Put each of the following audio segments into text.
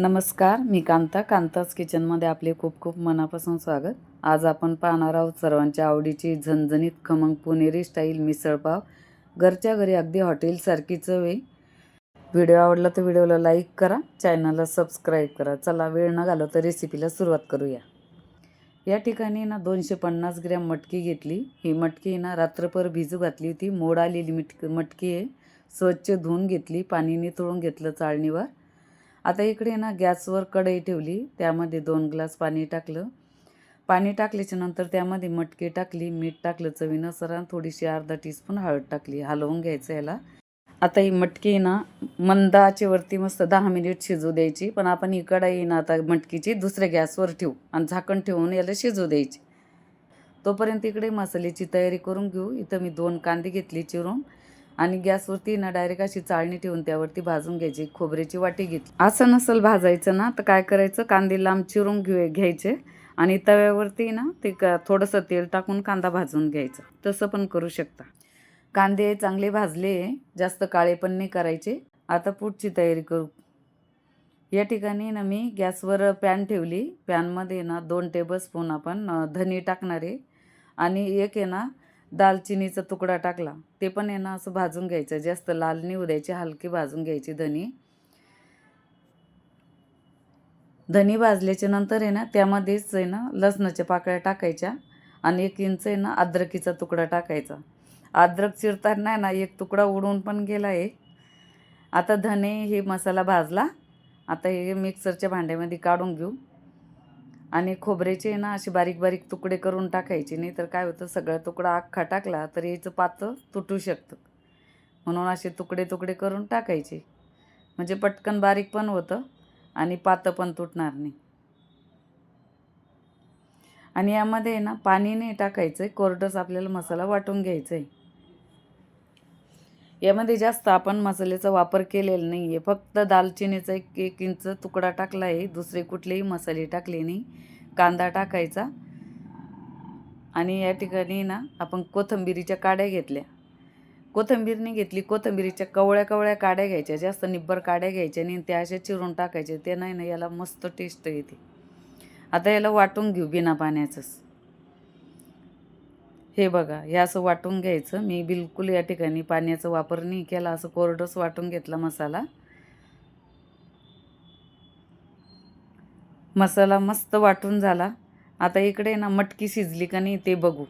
नमस्कार मी कांता कांताच किचनमध्ये आपले खूप खूप मनापासून स्वागत. आज आपण पाहणार आहोत सर्वांच्या आवडीची झणझणीत खमंग पुणेरी स्टाईल मिसळपाव घरच्या घरी अगदी हॉटेलसारखी चव आहे व्हिडिओ आवडला तर व्हिडिओला लाईक करा चॅनलला सबस्क्राईब करा. चला वेळ न घालवता रेसिपीला सुरुवात करूया. या ठिकाणी ना दोनशे पन्नास ग्रॅम मटकी घेतली. ही मटकी ना रात्रभर भिजू घातली होती. मोड आलेली मिटक मटकी आहे. स्वच्छ धुवून घेतली. पाणी निथळून घेतलं चाळणीवर. आता इकडे ना गॅसवर कढई ठेवली त्यामध्ये दोन ग्लास पाणी टाकलं. पाणी टाकल्याच्या नंतर त्यामध्ये मटकी टाकली मीठ टाकलं चवीनुसार थोडीशी अर्धा टीस्पून हळद टाकली. हलवून घ्यायचं याला. आता ही मटकी ना मंद वरती मस्त दहा मिनिट शिजू द्यायची. पण आपण ही कढाई ना आता मटकीची दुसऱ्या गॅसवर ठेवू आणि झाकण ठेवून याला शिजू द्यायची. तोपर्यंत इकडे मसाल्याची तयारी करून घेऊ. इथं मी दोन कांदे घेतली चिरून. आणि गॅसवरती ना डायरेक्ट अशी चाळणी ठेवून त्यावरती भाजून घ्यायची खोबऱ्याची वाटी घेतली. असं नसेल भाजायचं ना तर काय करायचं? कांदे लांब चिरून घेऊ घ्यायचे आणि तव्यावरती ना ते का थोडंसं तेल टाकून कांदा भाजून घ्यायचा. तसं पण करू शकता. कांदे चांगले भाजले जास्त काळे पण नाही करायचे. आता पुढची तयारी करू. या ठिकाणी ना मी गॅसवर पॅन ठेवली. पॅनमध्ये ना दोन टेबलस्पून आपण धनी धने टाकणार. आहे आणि एक आहे ना दालचिनीचा तुकडा टाकला. ते पण आहे ना असं भाजून घ्यायचं. जास्त लाल नाही द्यायची हलकी भाजून घ्यायची धनी. धनी भाजल्याच्या नंतर आहे ना त्यामध्येच आहे ना लसणाच्या पाकळ्या टाकायच्या आणि एक इंच आहे ना अद्रकीचा तुकडा टाकायचा. अद्रक चिरताना ना एक तुकडा उडून पण गेला आहे. आता धने हे मसाला भाजला. आता हे मिक्सरच्या भांड्यामध्ये काढून घेऊ. आणि खोबऱ्याचे ना असे बारीक बारीक तुकडे करून टाकायचे. नाही तर काय होतं सगळा तुकडा अख्खा टाकला तर याचं पातं तुटू शकतं. म्हणून असे तुकडे तुकडे करून टाकायचे. म्हणजे पटकन बारीक पण होतं आणि पातं पण तुटणार नाही. आणि यामध्ये आहे ना पाणी नाही टाकायचं आहे कोरडंच आपल्याला मसाला वाटून घ्यायचा आहे यामध्ये जास्त आपण मसाल्याचा वापर केलेला नाही आहे फक्त दालचिनीचा एक एक इंच तुकडा टाकला आहे दुसरे कुठलेही मसाले टाकले नाही. कांदा टाकायचा. आणि या ठिकाणी ना आपण कोथिंबिरीच्या काड्या घेतल्या. कोथिंबीरने घेतली. कोथंबीरीच्या कवळ्या कवळ्या काड्या घ्यायच्या. जास्त निब्बर काड्या घ्यायच्या आणि त्या अशा चिरून टाकायच्या. ते नाही ना याला मस्त टेस्ट येते. आता याला वाटून घेऊ बिना पाण्याचंच. हे बघा हे असं वाटून घ्यायचं. मी बिलकुल या ठिकाणी पाण्याचा वापर नाही केला असं कोरडंच वाटून घेतला मसाला. मसाला मस्त वाटून झाला. आता इकडे ना मटकी शिजली का नाही ते बघू.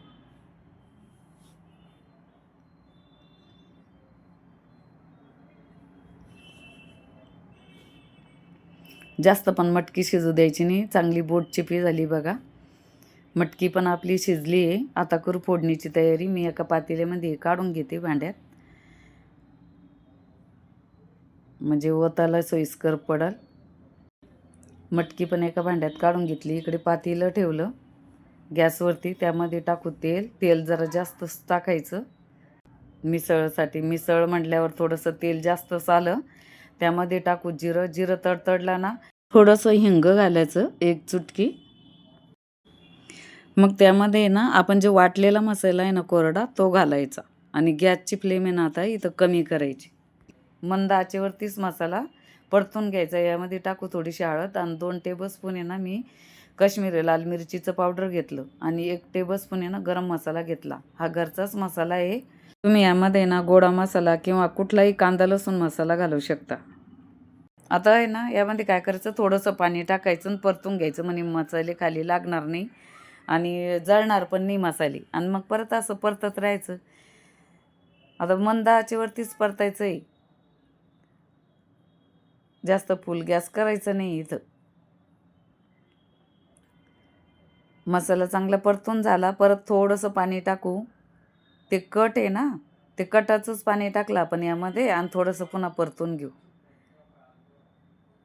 जास्त पण मटकी शिजू द्यायची नाही. चांगली बोट चिपी झाली बघा. मटकी पण आपली शिजली आहे. आता करू फोडणीची तयारी. मी एका पातेल्यामध्ये काढून घेते भांड्यात. म्हणजे ओताला सोयीस्कर पडल. मटकी पण एका भांड्यात काढून घेतली. इकडे पातेलं ठेवलं. गॅसवरती त्यामध्ये टाकू तेल. तेल जरा जास्तच टाकायचं. मिसळसाठी. मिसळ म्हटल्यावर थोडंसं तेल जास्तच आलं. त्यामध्ये टाकू जिरं. जिरं तडतडला ना थोडंसं हिंग घालायचं. एक चुटकी. मग त्यामध्ये ना आपण जे वाटलेला मसाला आहे ना कोरडा तो घालायचा. आणि गॅसची फ्लेम आहे ना आता इथं कमी करायची. मंद आचेवरतीच मसाला परतून घ्यायचा. यामध्ये टाकू थोडीशी हळद आणि दोन टेबलस्पून आहे ना मी काश्मीरी लाल मिरचीचं पावडर घेतलं आणि एक टेबलस्पून आहे ना गरम मसाला घेतला. हा घरचाच मसाला आहे. तुम्ही यामध्ये ना गोडा मसाला किंवा कुठलाही कांदा लसूण मसाला घालू शकता. आता आहे ना यामध्ये काय करायचं? थोडंसं पाणी टाकायचं आणि परतून घ्यायचं. म्हणजे मसाले खाली लागणार नाही. आणि जळणार पण नाही मसाले. आणि मग परत असं परतत राहायचं. आता मंद आचेवरतीच परतायचं आहे जास्त फुल गॅस करायचं नाही इथं. मसाला चांगला परतून झाला. परत थोडंसं पाणी टाकू. ते कट आहे ना? ते कटाचंच पाणी टाकलं आपण यामध्ये आणि थोडंसं पुन्हा परतून घेऊ.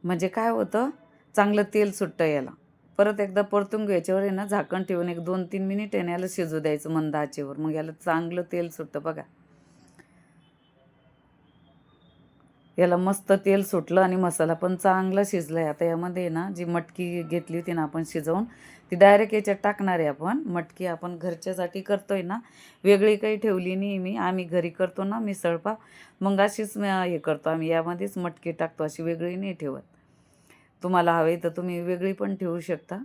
म्हणजे काय होतं? चांगलं तेल सुटतं याला. परत एकदा परतून घ्यायच्यावर आहे ना झाकण ठेवून एक दोन तीन मिनिट आहे ना याला शिजू द्यायचं मंद आचेवर. मग याला चांगलं तेल सुटतं बघा. याला मस्त तेल सुटलं आणि मसाला पण चांगला शिजला आहे आता यामध्ये ना जी मटकी घेतली होती ना आपण शिजवून ती डायरेक्ट याच्यात टाकणार आहे आपण. मटकी आपण घरच्यासाठी करतो आहे ना वेगळी काही ठेवली नाही मी. आम्ही घरी करतो ना मिसळपाव मग अशीच हे करतो. आम्ही यामध्येच मटकी टाकतो अशी वेगळी नाही ठेवत. तुम्हाला हवे तर तुम्ही वेगळी पण ठेवू शकता.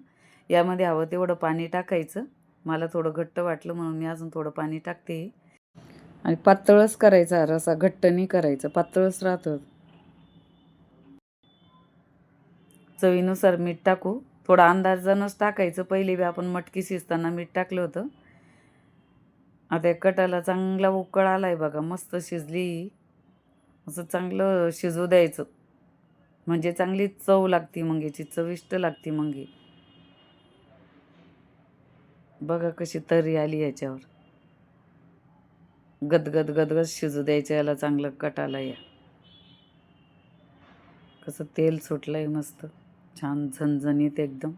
यामध्ये हवं तेवढं पाणी टाकायचं. मला थोडं घट्ट वाटलं म्हणून मी अजून थोडं पाणी टाकते. आणि पातळच करायचा रसा घट्ट नाही करायचं पातळच राहतं. चवीनुसार मीठ टाकू. थोडा अंदाजानंच टाकायचं. पहिले बी आपण मटकी शिजताना मीठ टाकलं होतं. आता या कटाला चांगला उकळ आला आहे बघा. मस्त शिजली. असं चांगलं शिजू द्यायचं. म्हणजे चांगली चव लागते मग याची चविष्ट लागते मग बघा कशी तरी आली याच्यावर. गदगद गदगद शिजू द्यायचं याला चांगलं कटाला या. कसं तेल सुटलंय मस्त. छान झणझणीत एकदम.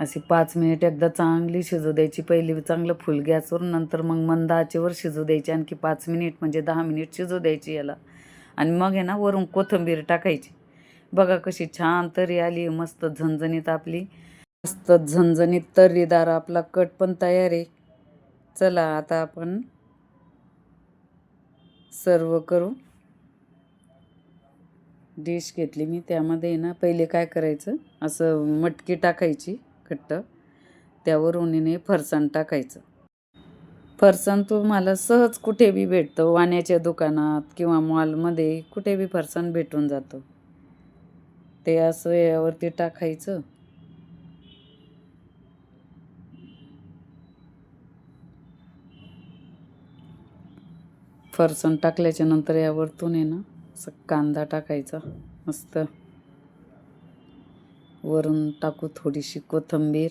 अशी पाच मिनिट एकदा चांगली शिजू द्यायची. पहिली चांगलं फुल गॅसवर नंतर मग मंद आचेवर शिजू द्यायची. आणखी पाच मिनिट म्हणजे दहा मिनिट शिजू द्यायची याला. आणि मग आहे ना वरून कोथिंबीर टाकायची. बघा कशी छान तरी आली मस्त झणझणीत आपली. मस्त झणझणीत तर्रीदार आपला कट पण तयार आहे. चला आता आपण सर्व करू. डिश घेतली मी त्यामध्ये ना पहिले काय करायचं? असं मटकी टाकायची. कट्ट त्यावरून हिने फरसाण टाकायचं. फरसाण तुम्हाला सहज कुठे बी भेटतं. वाण्याच्या दुकानात किंवा मॉलमध्ये कुठे बी फरसाण भेटून जातं. ते असं यावरती टाकायचं. फरसाण टाकल्याच्या नंतर यावरतून आहे ना असं कांदा टाकायचा. मस्त. वरून टाकू थोडीशी कोथिंबीर.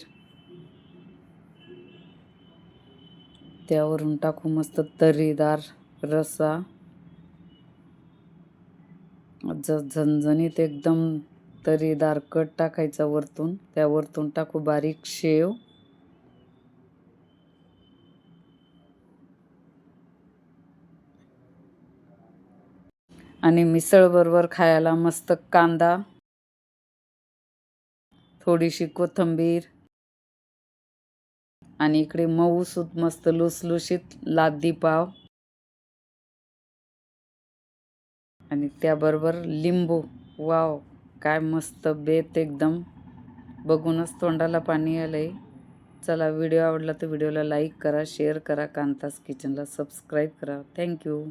त्यावरून टाकू मस्त तर्रीदार रसा. झणझणीत एकदम तर्रीदार कट टाकायचा वरतून. त्यावरतून टाकू बारीक शेव. आणि मिसळबरोबर खायला मस्त कांदा. थोडीशी कोथिंबीर. आणि इकडे मऊ सूत मस्त लुसलुशीत लादी पाव. आणि त्याबरोबर लिंबू. वाव काय मस्त बेत एकदम. बघूनच तोंडाला पाणी आलंय. चला व्हिडिओ आवडला तर व्हिडिओला लाईक करा शेअर करा कांतास किचनला सबस्क्राईब करा. थँक्यू.